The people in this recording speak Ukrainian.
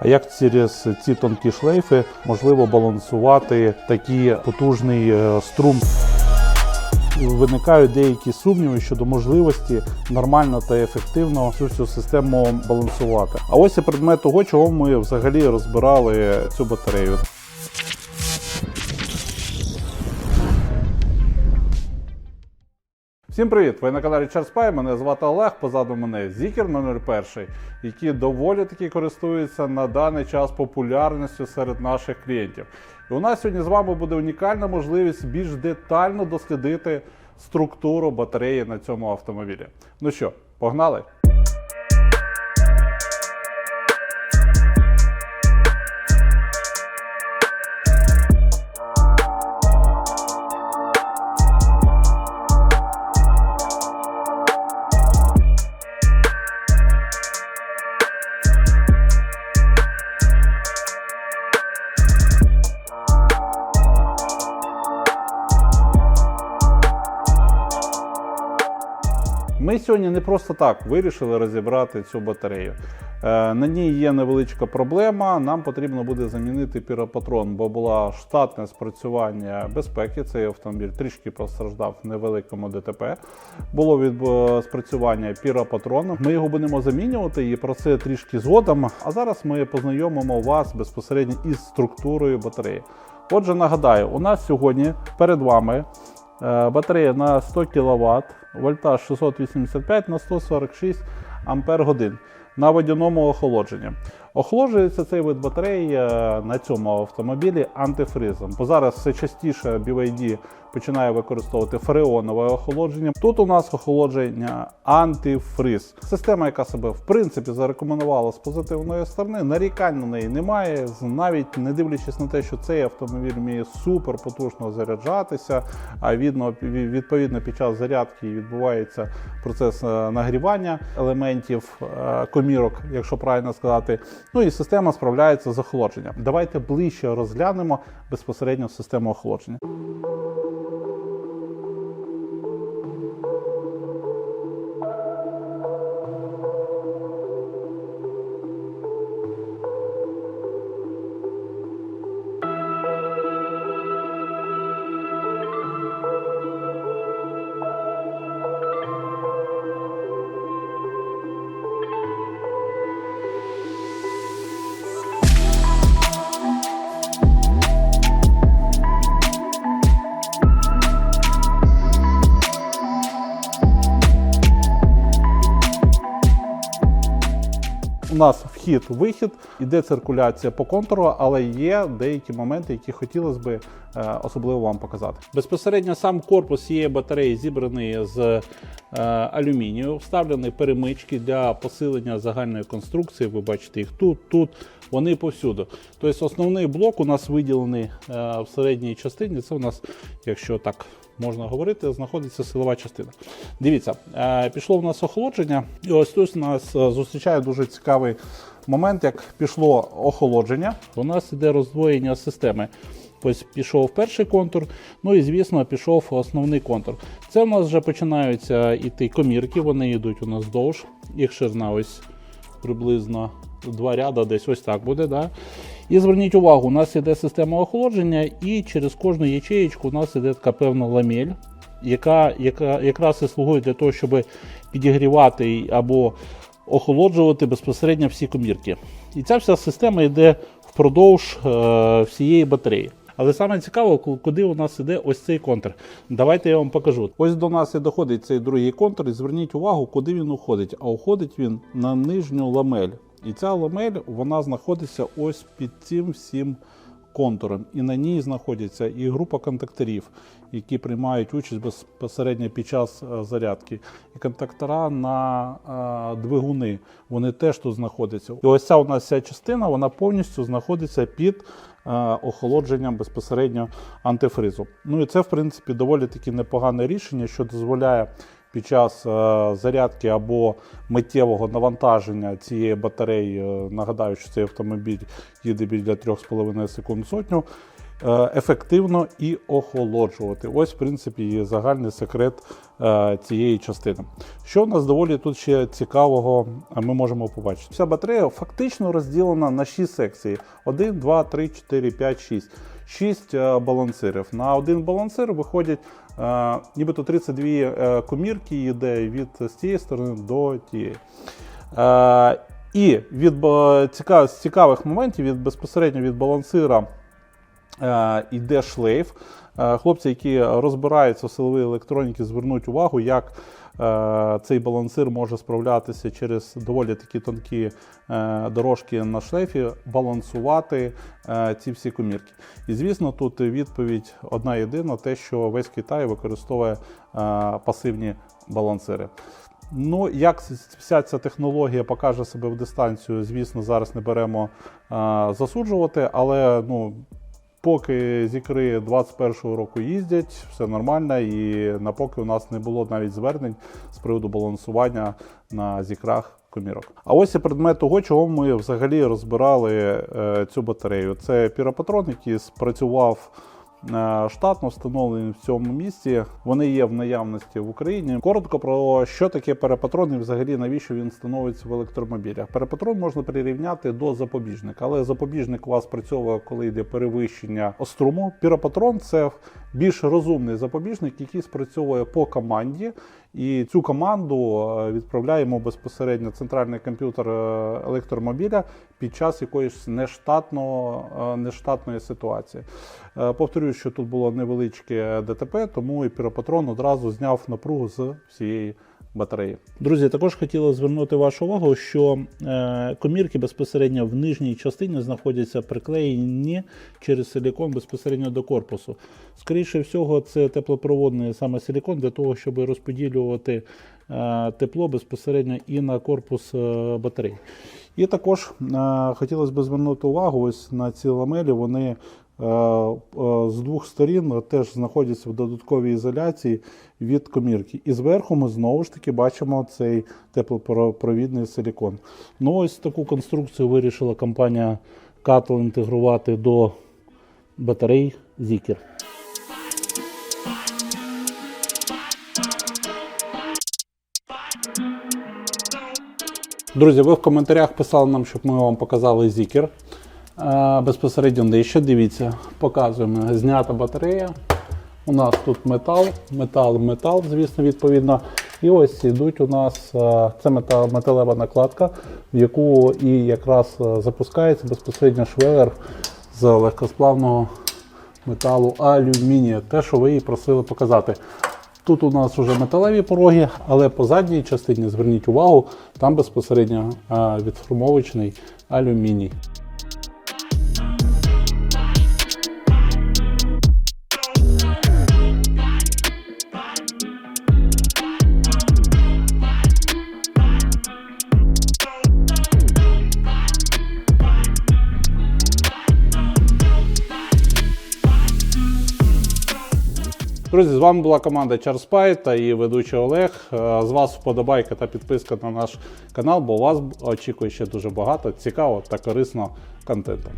А як через ці тонкі шлейфи можливо балансувати такий потужний е, струм? Виникають деякі сумніви щодо можливості нормально та ефективно цю систему балансувати. А ось і предмет того, чого ми взагалі розбирали цю батарею. Всім привіт! Ви на каналі Черспай. Мене звати Олег. Позаду мене Зікер номер перший, який доволі таки користується на даний час популярністю серед наших клієнтів. І у нас сьогодні з вами буде унікальна можливість більш детально дослідити структуру батареї на цьому автомобілі. Ну що, погнали? Ми сьогодні не просто так вирішили розібрати цю батарею. Е, На ній є невеличка проблема. Нам потрібно буде замінити піропатрон, бо була штатне спрацювання безпеки. Цей автомобіль трішки постраждав в невеликому ДТП. Було від е, спрацювання піропатрону. Ми його будемо замінювати і про це трішки згодом. А зараз ми познайомимо вас безпосередньо із структурою батареї. Отже, нагадаю, у нас сьогодні перед вами Батарея на 100 кВт, вольтаж 685 на 146 Ампер годин на водяному охолодженні. Охолоджується цей вид батареї е, на цьому автомобілі антифризом. Бо зараз все частіше BYD починає використовувати фреонове охолодження. Тут у нас охолодження антифриз. Система, яка себе в принципі зарекомендувала з позитивної сторони, нарікань на неї немає. Навіть не дивлячись на те, що цей автомобіль вміє супер потужно заряджатися. А відно відповідно під час зарядки відбувається процес е, нагрівання елементів е, комірок, якщо правильно сказати. Ну і система справляється з охолодженням. Давайте ближче розглянемо безпосередньо систему охолодження. У нас вхід-вихід, іде циркуляція по контуру, але є деякі моменти, які хотілося б особливо вам показати. Безпосередньо сам корпус цієї батареї зібраний з е, алюмінію, вставлені перемички для посилення загальної конструкції. Ви бачите їх тут, тут, вони повсюду. Тобто основний блок у нас виділений е, в середній частині. Це у нас, якщо так можна говорити, знаходиться силова частина. Дивіться, е, пішло в нас охолодження, і ось тут нас е, зустрічає дуже цікавий момент, як пішло охолодження. У нас іде роздвоєння системи. Ось пішов перший контур, ну і звісно пішов основний контур. Це у нас вже починаються йти комірки, вони йдуть у нас вздовж, їх ширина ось приблизно два ряда, десь ось так буде. Да? І зверніть увагу, у нас іде система охолодження, і через кожну ячеєчку у нас іде така певна ламель, яка, яка якраз і слугує для того, щоб підігрівати або охолоджувати безпосередньо всі комірки. І ця вся система йде впродовж е, всієї батареї. Але саме цікаво, куди у нас іде ось цей контур. Давайте я вам покажу. Ось до нас і доходить цей другий контур, і зверніть увагу, куди він уходить. А уходить він на нижню ламель. І ця ламель вона знаходиться ось під цим всім контуром. І на ній знаходиться і група контакторів, які приймають участь безпосередньо під час е, зарядки. І контактора на е, двигуни. Вони теж тут знаходяться. І ось ця у нас ця частина вона повністю знаходиться під е, охолодженням безпосередньо антифризу. Ну і це, в принципі, доволі таки непогане рішення, що дозволяє під час е, зарядки або миттєвого навантаження цієї батареї. е, Нагадаю, що цей автомобіль їде біля 3,5 секунд сотню. е, Ефективно і охолоджувати. Ось, в принципі, є загальний секрет цієї частини. Що в нас доволі тут ще цікавого ми можемо побачити? Вся батарея фактично розділена на 6 секцій: 1, 2, 3, 4, 5, 6. 6 е, балансирів. На один балансир виходять нібито 32 е, комірки, йде від з цієї сторони до тієї. І від з цікавих моментів від безпосередньо від балансира е, йде шлейф. Е, Хлопці, які розбираються в силовій електроніці, звернуть увагу, як е, цей балансир може справлятися через доволі такі тонкі е, дорожки на шлейфі, балансувати ці всі комірки. І звісно, тут відповідь одна єдина: те, що весь Китай використовує пасивні балансири. Ну, як вся ця технологія покаже себе в дистанцію, звісно, зараз не беремо а, засуджувати, але ну, поки зікри 21-го року їздять, все нормально, і напоки у нас не було навіть звернень з приводу балансування на зікрах комірок. А ось і предмет того, чого ми взагалі розбирали е, цю батарею. Це піропатрон, який спрацював штатно встановлені в цьому місці. Вони є в наявності в Україні. Коротко про що таке перепатрон і взагалі навіщо він становиться в електромобілях. Перепатрон можна прирівняти до запобіжника, але запобіжник у вас працьовує, коли йде перевищення струму. Піропатрон це більш розумний запобіжник, який спрацьовує по команді. І цю команду е, відправляємо безпосередньо центральний комп'ютер е, електромобіля під час якоїсь нештатного, е, нештатної ситуації. Повторюю, що тут було невеличке ДТП, тому і піропатрон одразу зняв напругу з всієї батареї. Друзі, також хотіла звернути вашу увагу, що е, комірки безпосередньо в нижній частині знаходяться приклеєні через силікон безпосередньо до корпусу. Скоріше всього, це теплопроводний саме силікон для того, щоб розподілювати е, тепло безпосередньо і на корпус е, батареї. І також хотілося б звернути увагу ось на ці ламелі. Вони з двох сторін теж знаходяться в додатковій ізоляції від комірки. І зверху ми знову ж таки бачимо цей теплопровідний силікон. Ну, ось таку конструкцію вирішила компанія Cattle інтегрувати до батарей Zikr. Друзі, ви в коментарях писали нам, щоб ми вам показали Zikr. Безпосередньо нижче. Дивіться, показуємо. Знята батарея. У нас тут метал, метал, метал, звісно, відповідно. І ось йдуть у нас це метал, металева накладка, в яку і якраз запускається безпосередньо швелер з легкосплавного металу алюмінія. Те, що ви і просили показати. Тут у нас вже металеві пороги, але по задній частині зверніть увагу, там безпосередньо відформовочний алюміній. Друзі, з вами була команда Чарспай та її ведучий Олег. Е, З вас вподобайка та підписка на наш канал, бо вас очікує ще дуже багато цікавого та корисного контенту.